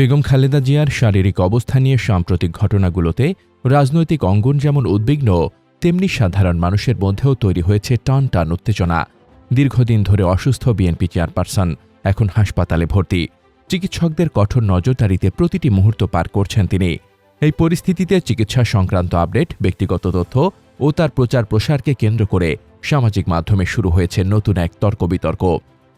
বেগম খালেদা জিয়ার শারীরিক অবস্থা নিয়ে সাম্প্রতিক ঘটনাগুলোতে রাজনৈতিক অঙ্গন যেমন উদ্বিগ্ন, তেমনি সাধারণ মানুষের মধ্যেও তৈরি হয়েছে টান টান উত্তেজনা। দীর্ঘদিন ধরে অসুস্থ বিএনপি চেয়ারপারসন, এখন হাসপাতালে ভর্তি। চিকিৎসকদের কঠোর নজরদারিতে প্রতিটি মুহূর্ত পার করছেন তিনি। এই পরিস্থিতিতে চিকিৎসা সংক্রান্ত আপডেট, ব্যক্তিগত তথ্য ও তার প্রচার প্রসারকে কেন্দ্র করে সামাজিক মাধ্যমে শুরু হয়েছে নতুন এক তর্ক বিতর্ক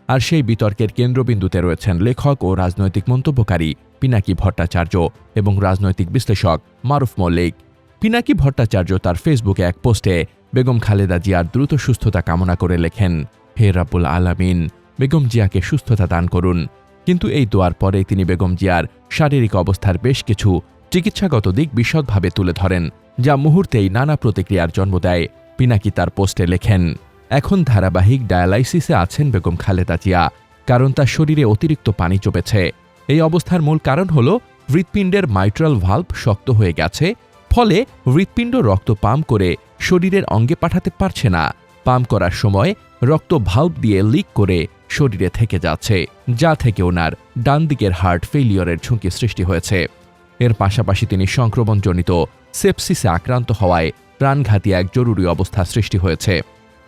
আর সেই বিতর্কের কেন্দ্রবিন্দুতে রয়েছেন লেখক ও রাজনৈতিক মন্তব্যকারী পিনাকি ভট্টাচার্য এবং রাজনৈতিক বিশ্লেষক মারুফ মল্লিক। পিনাকি ভট্টাচার্য তার ফেসবুকে এক পোস্টে, বেগম খালেদা জিয়ার দ্রুত সুস্থতা কামনা করে লেখেন, হে রাব্বুল আলামিন, বেগম জিয়াকে সুস্থতা দান করুন। কিন্তু এই দোয়ার পরে তিনি বেগম জিয়ার শারীরিক অবস্থার বেশ কিছু চিকিৎসাগত দিক বিশদভাবে তুলে ধরেন, যা মুহূর্তেই নানা প্রতিক্রিয়ার জন্ম দেয়। পিনাকি তার পোস্টে লেখেন এখন ধারাবাহিক ডায়ালাইসিসে আছেন বেগম খালেদা জিয়া, কারণ তার শরীরে অতিরিক্ত পানি চপেছে। এই অবস্থার মূল কারণ হল, হৃৎপিণ্ডের মাইট্রাল ভাল্ব শক্ত হয়ে গেছে, ফলে হৃৎপিণ্ড রক্ত পাম্প করে শরীরের অঙ্গে পাঠাতে পারছে না। পাম্প করার সময় রক্ত ভাল্ব দিয়ে লিক করে শরীরে থেকে যাচ্ছে, যা থেকে ওনার ডান দিকের হার্ট ফেলিয়রের ঝুঁকি সৃষ্টি হয়েছে। এর পাশাপাশি তিনি সংক্রমণজনিত সেপসিসে আক্রান্ত হওয়ায় প্রাণঘাতী এক জরুরি অবস্থা সৃষ্টি হয়েছে।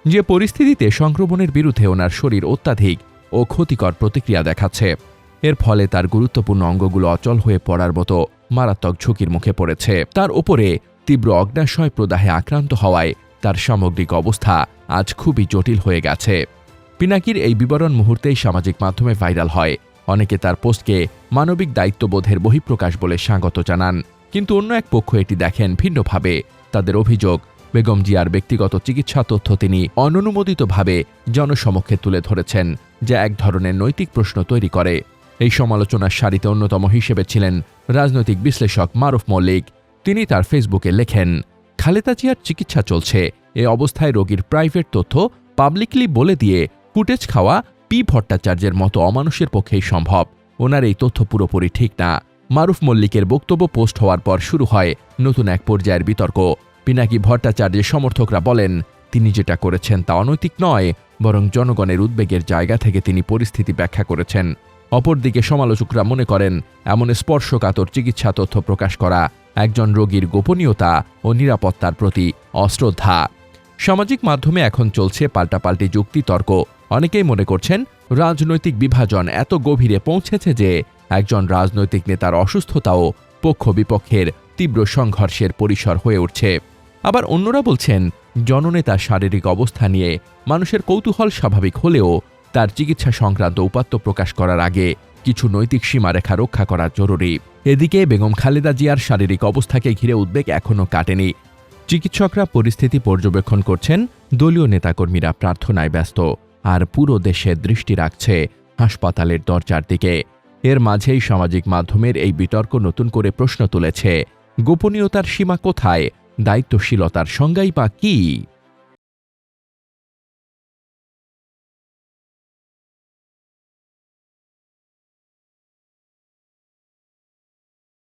যে পরিস্থিতিতে সংক্রমণের বিরুদ্ধে ওনার শরীর অত্যাধিক ও ক্ষতিকর প্রতিক্রিয়া দেখাচ্ছে। এর ফলে তার গুরুত্বপূর্ণ অঙ্গগুলো অচল হয়ে পড়ার মতো মারাত্মক ঝুঁকির মুখে পড়েছে। তার ওপরে তীব্র অগ্নাশয় প্রদাহে আক্রান্ত হওয়ায় তার সামগ্রিক অবস্থা আজ খুবই জটিল হয়ে গেছে। পিনাকির এই বিবরণ মুহূর্তেই সামাজিক মাধ্যমে ভাইরাল হয়। অনেকে তার পোস্টকে মানবিক দায়িত্ববোধের বহিঃপ্রকাশ বলে স্বাগত জানান। কিন্তু অন্য এক পক্ষ এটি দেখেন ভিন্নভাবে। তাদের অভিযোগ বেগম জিয়ার ব্যক্তিগত চিকিৎসা তথ্য তিনি অননুমোদিতভাবে জনসমক্ষে তুলে ধরেছেন, যা এক ধরনের নৈতিক প্রশ্ন তৈরি করে। এই সমালোচনার সারিতে অন্যতম হিসেবে ছিলেন রাজনৈতিক বিশ্লেষক মারুফ মল্লিক। তিনি তার ফেসবুকে লেখেন, খালেদা জিয়ার চিকিৎসা চলছে। এ অবস্থায় রোগীর প্রাইভেট তথ্য পাবলিকলি বলে দিয়ে ফুটেজ খাওয়া, পি ভট্টাচার্যের মতো অমানুষের পক্ষেই সম্ভব। ওনার এই তথ্য পুরোপুরি ঠিক না। মারুফ মল্লিকের বক্তব্য পোস্ট হওয়ার পর শুরু হয় নতুন এক পর্যায়ের বিতর্ক। পিনাকি ভট্টাচার্যের সমর্থকরা বলেন, তিনি যেটা করেছেন তা অনৈতিক নয়, বরং জনগণের উদ্বেগের জায়গা থেকে তিনি পরিস্থিতি ব্যাখ্যা করেছেন। অপরদিকে সমালোচকরা মনে করেন, এমন স্পর্শকাতর চিকিৎসা তথ্য প্রকাশ করা একজন রোগীর গোপনীয়তা ও নিরাপত্তার প্রতি অশ্রদ্ধা। সামাজিক মাধ্যমে এখন চলছে পাল্টাপাল্টি যুক্তি তর্ক অনেকেই মনে করছেন, রাজনৈতিক বিভাজন এত গভীরে পৌঁছেছে যে একজন রাজনৈতিক নেতার অসুস্থতাও পক্ষ বিপক্ষের তীব্র সংঘর্ষের পরিসর হয়ে উঠছে। আবার অন্যরা বলছেন জননেতার শারীরিক অবস্থা নিয়ে মানুষের কৌতূহল স্বাভাবিক হলেও তার চিকিৎসা সংক্রান্ত উপাত্ত প্রকাশ করার আগে কিছু নৈতিক সীমারেখা রক্ষা করা জরুরি। এদিকে বেগম খালেদা জিয়ার শারীরিক অবস্থাকে ঘিরে উদ্বেগ এখনও কাটেনি। চিকিৎসকরা পরিস্থিতি পর্যবেক্ষণ করছেন, দলীয় নেতাকর্মীরা প্রার্থনায় ব্যস্ত, আর পুরো দেশে দৃষ্টি রাখছে হাসপাতালের দরজার দিকে। এর মাঝেই সামাজিক মাধ্যমের এই বিতর্ক নতুন করে প্রশ্ন তুলেছে, গোপনীয়তার সীমা কোথায়? দায়িত্বশীলতার সংজ্ঞাই বা কী?